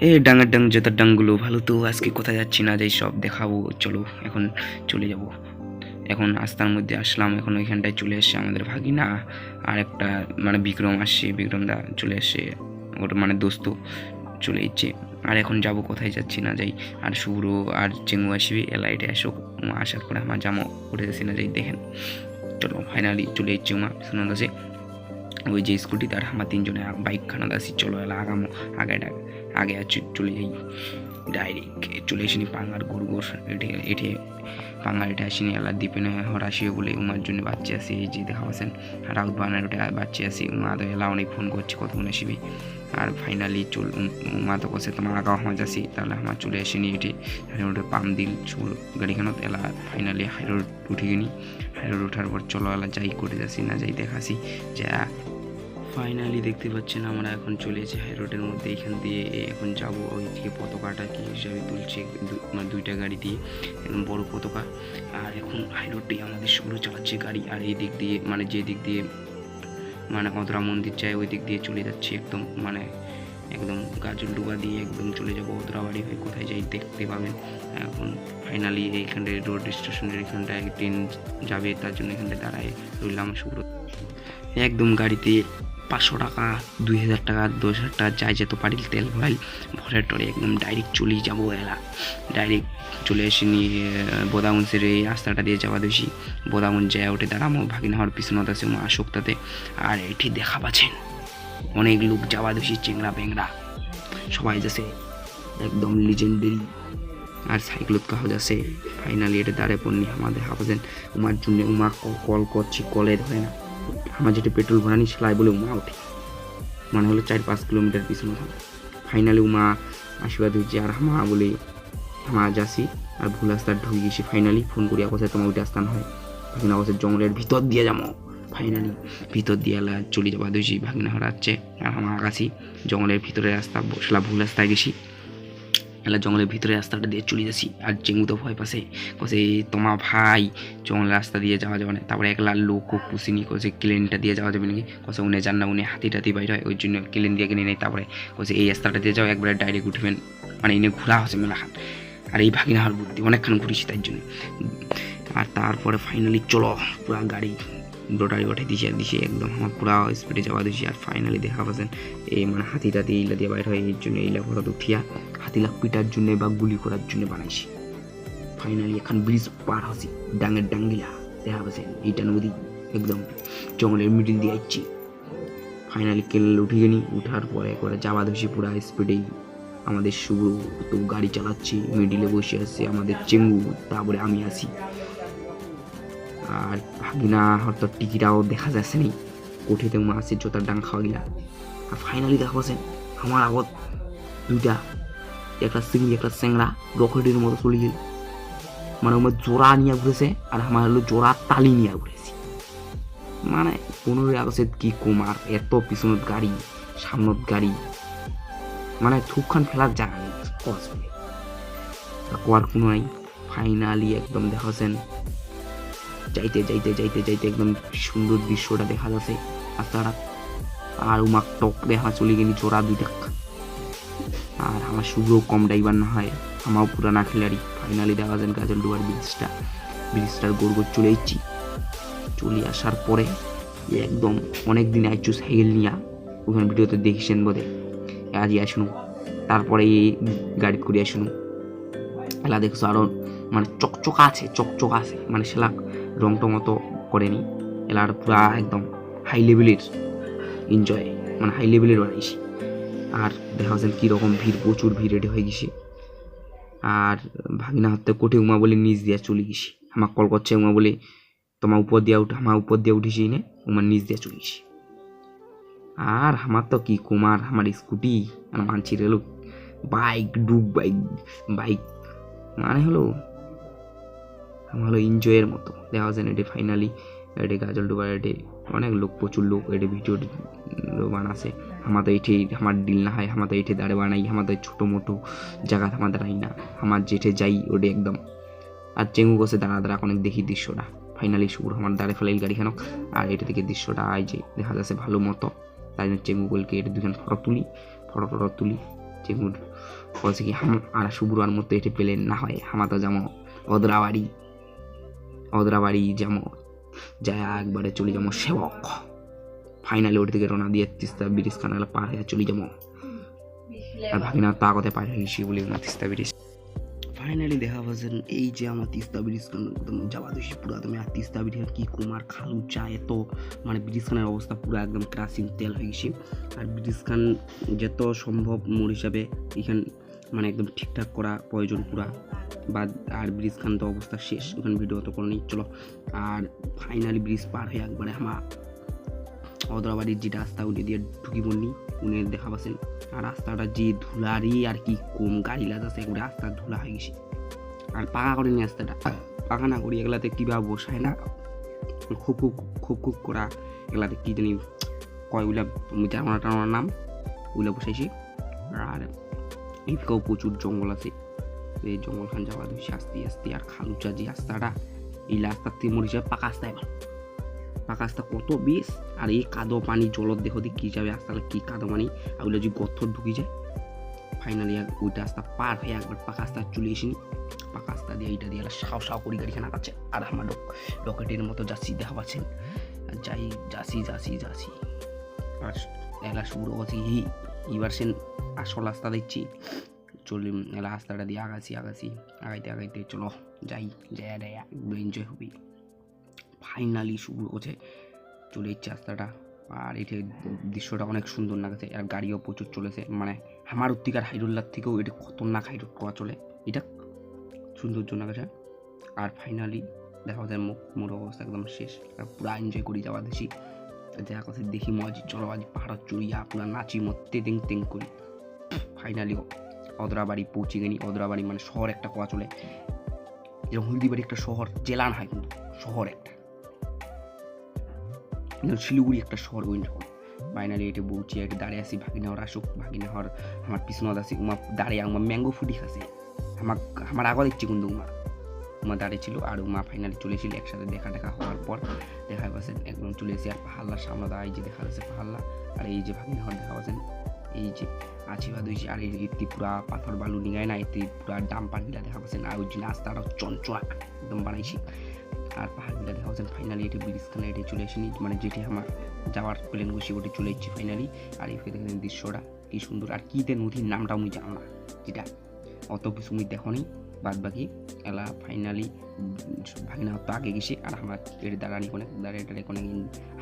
এ ডাঙার ডাং জেতার ডাংগুলো ভালো তো, আজকে কোথায় যাচ্ছি না যাই সব দেখাবো, চলো এখন চলে যাব। এখন আস্তার মধ্যে আসলাম, এখন ওইখানটায় চলে এসছে আমাদের ভাগিনা আর একটা মানে বিক্রম আসছে, বিক্রম দা চলে এসছে ওর মানে দোস্ত চলে এসছে। আর এখন যাব কোথায় যাচ্ছি না যাই, আর শুভ্র আর চেঙ্গু আসবে এলাইটে আসুক আসার পরে আমার জামা উঠে যাচ্ছি না যাই, দেখেন। চলো ফাইনালি চলে এসছে উমা, সুনন্দ ওই যে স্কুটি, তার আমার তিনজনে বাইক খানা দাসি চলো এলা, আগামো আগে ডাক- আগে আর চলে যাই ডাইরেক্ট চলে আসিনি পাঙ্গার গোর গোর এটে এটে পাঙ্গার এটা আসিনি। এলা দ্বীপে হরাশিও বলে উমার জন্য বাচ্চা আছে, এই যে দেখা পাচ্ছেন রাউত বানার ওটা বাচ্চা আছে, উমা তো এলা অনেক ফোন করছে কতক্ষণ আসবি। আর ফাইনালি চল, উম- তো কছে তোমার আগাও আমার যাচ্ছি। তাহলে আমার চলে আসেনি এটি হাইরোডে পাম দিল চল গাড়িখানত এলা ফাইনালি হাইরোড উঠে গেনি। হাইরোড ওঠার পর চলো এলা যাই করে যাচ্ছি, না যাই দেখাছি যা ফাইনালি দেখতে পাচ্ছেন আমরা এখন চলে এসেছি হাই রোডের মধ্যে, এখান দিয়ে এখন যাব। ওইদিকে পতাকাটা কি হিসাবে তুলছে মানে দুইটা গাড়ি দিয়ে একদম বড় পতাকা। আর এখন হাই রোডটি আমাদের শুরু চালাচ্ছে গাড়ি। আর এই দিক দিয়ে মানে যে দিক দিয়ে মানে অধরা মন্দির যায়, ওই দিক দিয়ে চলে যাচ্ছে একদম মানে একদম গাজল ডুবা দিয়ে একদম চলে যাব অধরা বাড়ি হয়ে। কোথায় যাই দেখতে পাবেন। এখন ফাইনালি এইখানটায় রোড স্টেশনের এখানটায় ট্রেন যাবে, তার জন্য এখানটায় দাঁড়ায় রইলাম শুভ্র একদম গাড়িতে পাঁচশো টাকা, দুই হাজার টাকা, দশ হাজার টাকা, যাই যেত পারি তেল ভরাই ভরে টরে একদম ডাইরেক্ট চলেই যাব এলা। ডাইরেক্ট চলে এসে নিয়ে বোদাগঞ্জের এই রাস্তাটা দিয়ে যাওয়া দোষী বোদাগঞ্জ যায় ওঠে দাঁড়ামো ভাগিনা হওয়ার পিছনত আছে আসক্তাতে আর এটি দেখা পাচ্ছেন? অনেক লোক যাওয়া দোষী চেংরা বেংড়া সবাই যাচ্ছে, একদম লিজেন্ডারি আর সাইকেলত কাহ যাচ্ছে ফাইনালি এটা দাঁড়ায় পড়নি, আমাদের হাফাজেন, উমার জন্য উমা কল করছি, কলে ধরে না। আমার যেটা পেট্রোল ভরানি সেলাই বলে উমা ওঠে। মানে হলো চার পাঁচ কিলোমিটার পিছনে থাকে ফাইনালি উমা আশীর্বাদ হচ্ছে আর হামা বলে হামা যাচ্ছি। আর ভুল রাস্তার ঢুকে গেছি ফাইনালি ফোন করি অবস্থায় তোমার ওইটা স্থান হয়। ভাগিনা অবস্থায় জঙ্গলের ভিতর দিয়ে যাব। ফাইনালি ভিতর দিয়ে চলে যাবা। দিয়েছি ভাগিনা হরাচ্ছে আর আমার আগাছি, জঙ্গলের ভিতরে রাস্তা বসলা ভুল রাস্তায় গেছি। এলা জঙ্গলের ভিতরে রাস্তাটা দিয়ে চলে যাচ্ছি। আর চেঙ্গু তো ভয় পাশে কসে তোমার ভাই জঙ্গলের রাস্তা দিয়ে যাওয়া যাবে না। তারপরে একলা লোক পুষিনি, কসে ক্লেনটা দিয়ে যাওয়া যাবে নাকি? কসে উনি যান না উনি হাতি টাতি বাইর হয়, ওই জন্য ক্লেন দিয়ে কিনে নেই। তারপরে কসে এই রাস্তাটা দিয়ে যাও, একবারে ডাইরেক্ট উঠবেন। মানে এনে ঘোরা হচ্ছে মেলাখান আর এই ভাগিনা হার বুদ্ধি অনেকক্ষণ ঘুরেছি তার জন্য। আর তারপরে ফাইনালি চলো, পুরা গাড়ি রোটারি ওঠে দিছে দিছে একদম। আমার পুরা স্পিডে যাওয়া দিছি আর ফাইনালি দেখা পাচ্ছেন, এই মানে হাতি টাতি এইলা দিয়ে বাইর হয় এই জন্য এইলা ঘোরা উঠিয়া হাতিলাক পিটার জন্য বা গুলি করার জন্য বানাইছি। ফাইনালি এখন ব্রিজ পার হচ্ছি, ডাঙের ডাঙ্গিলা। দেখা পাচ্ছেন, এইটা নদী একদম জঙ্গলের মিডিল দিয়ে যাচ্ছি ফাইনালি কেল উঠে গেনি, উঠার পরে করে যাওয়া ধসি পুরা স্পিডেই আমাদের শুভ তো গাড়ি চালাচ্ছি মিডিলে বসে আছে আমাদের চেঙ্গু, তারপরে আমি আছি। আর ভাগিনা হয়তো টিকিটাও দেখা যাচ্ছে নি উঠিতে মাছের জোতার ডাং খাওয়া গিলা আর ফাইনালি দেখা পাচ্ছেন আমার আগত দুইটা, একটা সিঙ্গি একটা স্যাংরা রকেটের মতো চলে গেল। মানে আমার জোড়া নিয়ে ঘুরেছে আর আমার হলো জোড়া তালি নিয়ে ঘুরেছি মানে পনেরোই আগস্টের কি কুমার এত পিছনত গাড়ি, সামনত গাড়ি। মানে থুকখান ফেলার জায়গা নেই কোয়ার কোনো নাই। ফাইনালি একদম দেখাচ্ছেন যাইতে যাইতে যাইতে যাইতে একদম সুন্দর দৃশ্যটা দেখা যাচ্ছে। রাস্তাটা আর উমাক টক দেখা চলে গেলি জোড়া দুইটা আর আমার শুভ্র কম ড্রাইভার না হয় আমার পুরানা খেলাড়ি ফাইনালি দেখা যায় গাজল ডুয়ার ব্রিজটা ব্রিজটার গোর চলে এসেছি। চলে আসার পরে একদম অনেক দিন আইচু সাইকেল নিয়া, ওখানে ভিডিওতে দেখিছেন বোধে আজই আসুন। তারপরে এই গাড়ি করে আসুন। এলা দেখছ আরও মানে চকচকা আছে, চকচক আছে। মানে সেলা রং টং মতো করেনি। এলার পুরা একদম হাই লেভেলের এনজয় মানে হাই লেভেলের বানাইছি। আর দেখা যাচ্ছেন কীরকম ভিড়, প্রচুর ভিড় রেডি হয়ে গেছে। আর ভাগিনা হাতে কোঠে উমা বলে নিচ দিয়া চলে গেছি। আমার কল করছে, উমা বলে তোমার উপর দিয়া উঠে আমার উপর দিয়ে উঠেছি নে উমার নিচ দিয়া চলে গেছি। আর আমার তো কি কুমার, আমার স্কুটি আর মানছি রেলো বাইক ডুব বাইক বাইক মানে হলো হলো এনজয়ের মতো। দেখা যায় এটি ফাইনালি এটি গাজল ডুবার এটি অনেক লোক, প্রচুর লোক এটি ভিডিও বানাছে। আমাদের এটি আমার ডিল না হয়, আমাদের এটি দাঁড়ে বানাই, আমাদের ছোটো মোটো জায়গা আমার দাঁড়াই না। আমার যেটে যাই ওটি একদম। আর চেঙ্গু গছে দাঁড়া দাঁড়া অনেক দেখি দৃশ্যটা। ফাইনালি শুরু আমার দাঁড়ে ফেলাই গাড়ি খানো আর এটা থেকে দৃশ্যটা আয় যে দেখা যাচ্ছে ভালো মতো। তাই জন্য চেঙ্গু গোলকে এটা দুজন ফটো তুলি, ফটো টটো তুলি। চেঙ্গুর বলছে কি আর শুভ্রার মতো এটি পেলে না হয়, হামাতো যেমন অদরাবাড়ি অদরাবাড়ি যেমন যায় একবারে চলে যাব সেবক। ফাইনালি ওটি থেকে রওনা দিয়ে তিস্তা ব্রিজ কানাল পার হয়ে চলে যাব আর ভাগিনা তা কথায় পার হয়ে গেছি বলে না তিস্তা ব্রিজ ফাইনালি দেখা পাচ্ছেন এই যে আমার তিস্তা ব্রিজ যাওয়া দোষী পুরা, তুমি আর তিস্তা ব্রিজ কি কুমার, খালু, চা, এত মানে ব্রিজ খানের অবস্থা পুরো একদম ক্রাসিং তেল হয়ে গেছে। আর ব্রিজ খান যত সম্ভব মোড় হিসাবে এখান মানে একদম ঠিকঠাক করা প্রয়োজন পুরা। বা আর ব্রিজ খান তো অবস্থা শেষ। ওখানে ভিডিও তো করে নেই, চলো। আর ফাইনালি ব্রিজ পার হয়ে একবারে আমার অদরাবাড়ির যে রাস্তা, উনি দিয়ে ঢুকি বলনি উনি দেখা পাচ্ছেন। আর রাস্তাটা যে ধুলারই আর কি কম গাড়ি লাগাচ্ছে একবারে রাস্তা ধুলা হয়ে গেছে। আর পাকা করে নিয়ে রাস্তাটা। পাকা না করি এগুলাতে কীভাবে বসায় না? খুব খুব খুব খুব করা এগুলাতে কী জানি কয় ওগুলা জানা টানার নাম ওগুলো বসাইছি। আর এদিকেও প্রচুর জঙ্গল আছে। এই জঙ্গলখান যাওয়া দিয়েছি আস্তে আস্তে, আর খালুচা যে রাস্তাটা, এই রাস্তার থেকে মরে যাবে পাকা রাস্তা এবার। পাকা রাস্তা কত বেশ, আর এই কাদো পানি জলত দেহ দিয়ে কী যাবে রাস্তাটা কী কাদো পানি, আর যদি গর্থ ঢুকে যায় ফাইনালি ওইটা রাস্তা পার হয়ে একবার পাকা রাস্তা চলে এসিনি। পাকা রাস্তা দিয়ে এইটা দিয়ে সাও সাও করি গাড়িখানে আগাচ্ছে আর আমার রকেটের মতো যাচ্ছি, দেখা পাচ্ছেন। যাই যাসি যাসি যাসি আর এলা শুরু করছি হি, এবার সেন আসল রাস্তা দেখছি। চলি রাস্তাটা দিয়ে আগাছি আগাছি আগাইতে আগাইতে চলো যাই যাই যাই এনজয় হবি। ফাইনালি শুরু হচ্ছে, চলে যাচ্ছে রাস্তাটা। আর এটি দৃশ্যটা অনেক সুন্দর লাগাছে, আর গাড়িও প্রচুর চলেছে। মানে আমার উত্তিকার হাইরুল্লার থেকেও এটা খতরনাক হাইরুট করা চলে। এটা সৌন্দর্য লাগাছে আর ফাইনালি দেখা যায় মুখ মোর অবস্থা একদম শেষ। আর পুরা এনজয় করি যাওয়া দেশি দেখা কথা দেখি মজ, চলো আজ পাহাড় চড়িয়া পুরা নাচি মত্তে তেং তেং করি। ফাইনালি অদরাবাড়ি পৌঁছে গেনি অদরাবাড়ি মানে শহর একটা কোয়া চলে। যেরকম হলদিবাড়ি একটা শহর জেলা না হয় কিন্তু, শহর একটা। শিলিগুড়ি একটা শহর ওই রকম ফাইনালি এটা বলছি এটা দাঁড়িয়ে আসি ভাগিনা হর আসুক ভাগিনা হর আমার পিছনত আসি উমা দাঁড়িয়ে আমার ম্যাঙ্গো ফুটি খাসে। আমার আমার আগত ইচ্ছে কিন্তু উমা। উমা দাঁড়িয়ে ছিল আর উমা ফাইনালি চলেছিল একসাথে দেখা দেখা হওয়ার পর। দেখা পাচ্ছেন একদম চলে এসে আর পাহাল্লার সামনে দাঁড়িয়ে যে দেখা যাচ্ছে পাহাল্লা আর এই যে ভাগিনা হর দেখা পাচ্ছেন এই যে আশীর্বাদ হয়েছে আর এই এটি পুরা পাথর বালু নিগায় না এটি পুরা ডাম্পার গিলা দেখা পাচ্ছেন, আর ওই জন্য রাস্তাটা চঞ্চলা একদম বানাইছি। আর পাহাড়গুলো দেখা পাচ্ছেন ফাইনালি এটি ব্রিজখানে এটি চলে আসেনি মানে যেটি আমার যাওয়ার প্লেন বসে ওটি চলে এসেছি ফাইনালি আর এই দেখেন দৃশ্যটা, কি সুন্দর, আর কীতে নদীর নামটা আমি জানো না, যেটা অত কিছু আমি দেখো নি বাদ বাকি এলা ফাইনালি ভাগিনা তো আগে গেছে, আর আমার এর দাঁড়ানি কোনে দাঁড়িয়ে দাঁড়িয়ে কোনে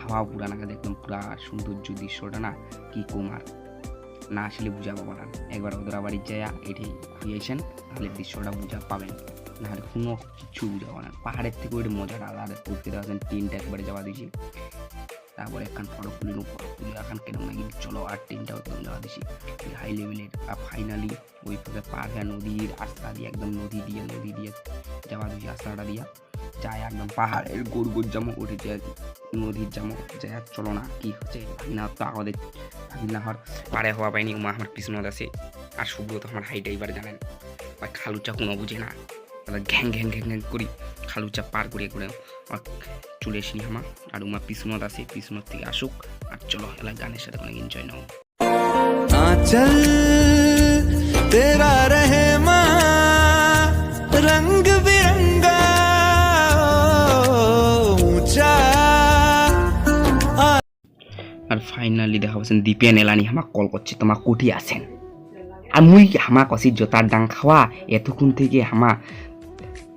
হাওয়া পুরা নাগাদ একদম পুরা সৌন্দর্য দৃশ্যটা না, কি কুমার। না আসলে বুঝা পাবো না। একবার ওদের বাড়ির যায় এটি ঘুরিয়েছেন তাহলে দৃশ্যটা বুঝা পাবেন। নাহলে কোনো কিছু বুঝা পাবো না। পাহাড়ের থেকে ওইটা মজাটা আলাদা করতে দেওয়া টিনটা একবারে যাওয়া দিয়েছি তারপরে একখান ফটো খুলিনো ফটো খুলে এখন কেন নাকি? চলো আর টিনটাও একদম যাওয়া দিয়েছি হাই লেভেলের আর ফাইনালি ওই পার হয়ে নদীর রাস্তা দিয়ে, একদম নদী দিয়ে নদী দিয়ে যাওয়া দিয়েছি রাস্তাটা দিয়া। যায় একদম পাহাড়ের গরু গরু জামো উঠেছে নদীর জামো যায় চলো না, কি হচ্ছে? না, তো আমাদের নাহর পারে হওয়া পায়নি। উমা আমার কৃষ্ণ দাসে আর সুব্রত আমার হাইট এইবার জানেন? ভাই খালু চা কোনো বুঝে না। তাহলে ঘ্যাং ঘ্যাং ঘ্যাং ঘ্যাং করি খালুচা পার করে করে আর চলে এসি আর উমা কৃষ্ণ দাসে কৃষ্ণর থেকে আসুক। আর চলো এলা গানের সাথে অনেক এনজয় নাও। আচল, তেরা রহমান পাচ্ছেন দীপেন এলানি আমাক কল করছে তোমার কুটি আছেন। আর মুই হামা কষি জোতার ডাং খাওয়া? এতক্ষণ থেকে হামা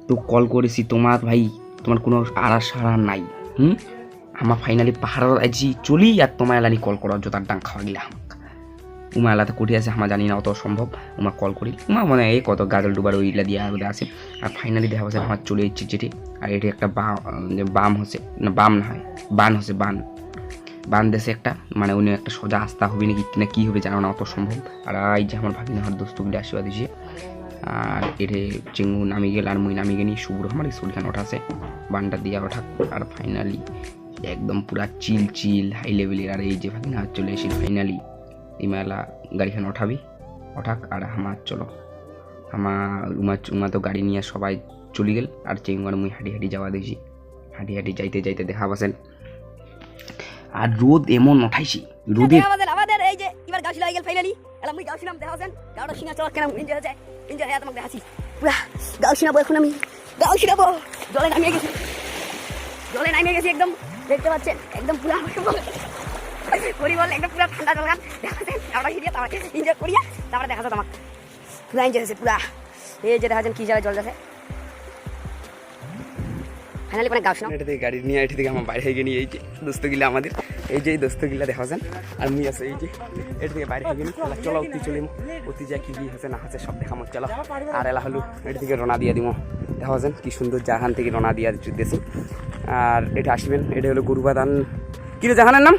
তো কল করেছি তোমার ভাই, তোমার কোনো আড়া সাড়া নাই, হুম? আমা ফাইনালি পাহাড় আজি চলি আর তোমার এলানি কল করো, জোতার ডাং খাওয়া গিলা আমাক। উমা এলাতে কুটি আছে, আমা জানি না অত সম্ভব, উমা কল করি। উমা মানে এই কত গাজল ডুবার ওইগুলা দিয়া ওগুলো আছে। আর ফাইনালি দেখা পাচ্ছে আমার চলে যাচ্ছে যেটি আর এটি একটা বা বাম হচ্ছে না বাম না হয়, বান হচ্ছে বান। বান দেশে একটা মানে উনি একটা সোজা আস্থা হবে নাকি না, কি হবে জানো না, অত সম্ভব। আর এই যে আমার ভাগিনা হাত দোস্তগুলি আশীর্বাদ দিছে আর এটে চেঙ্গু নামি গেল আর মুই নামি গেনি, শুভ্র আমার স্কুলখান ওঠাছে বানটা দিয়া ওঠা আর ফাইনালি একদম পুরা চিল চিল হাই লেভেলের আর এই যে ভাগিনা হাত চলে এসে ফাইনালি এই মেলা গাড়িখান ওঠাবি। ওঠাক আর আমার চলো। আমার উমা উমা তো গাড়ি নিয়ে সবাই চলে গেল। আর চেঙ্গু আর মুই হাঁটি হাঁটি যাওয়া দিয়েছি হাঁটি হাঁটি যাইতে যাইতে দেখা পাচ্ছেন। আর রোদ এমন উঠাইছি রোদে আমাদের এই যে, এবার গাছ লাগিয়ে গেল ফাইনালি এলা মুই গাউছিলাম দেখাছেন গাউটা সিনা চলা কেন হয়ে তোমাকে দেখাচ্ছি। পুরা সিনাবো এখন আমি সিনাবো জলে গেছি। জলে নামিয়ে গেছি একদম, দেখতে পাচ্ছেন? একদম পুরা করি বল, একদম পুরা ঠান্ডা জল গান। তারপরে এনজয় করিয়া তারপরে দেখাচ্ছে তোমাকে। পুরা এনজয় হয়েছে, পুরা। এই যে দেখাচ্ছেন কি জায়গায় জল যাচ্ছে। ফাইনালি গাউ সিনাম এটা থেকে গাড়ি নিয়ে এটি থেকে আমার বাইরে হয়ে নিয়ে এই যে দোস্তগিলা আমাদের। এই যে এই দোস্তগিলা দেখা যান আর মুই আছে এই যে এটি থেকে বাইরে হয়ে গেলি চলো অতি চলিম। অতি যা কি হচ্ছে না হচ্ছে সব দেখামো, চলো। আর এলা হলো এটি থেকে রওনা দিয়ে দিব দেখা যান কি সুন্দর জাহান থেকে রওনা দিয়ে দিতেছি। আর এটা আসবেন, এটা হলো গরুবাদান। কি রে জাহানের নাম?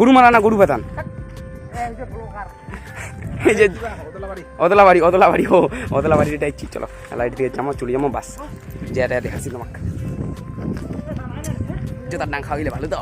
গরুমারা না গরুবাদান? এই যে, অদলাবাড়ি অদলাবাড়ি, ও অদলাবাড়ি এটা ইচ্ছি, চলো। লাইট দিয়ে যাব চলে যাব বাস। যে, দেখাচ্ছি তোমাকে। জোতার ডাং খাওয়াইলে ভালো তো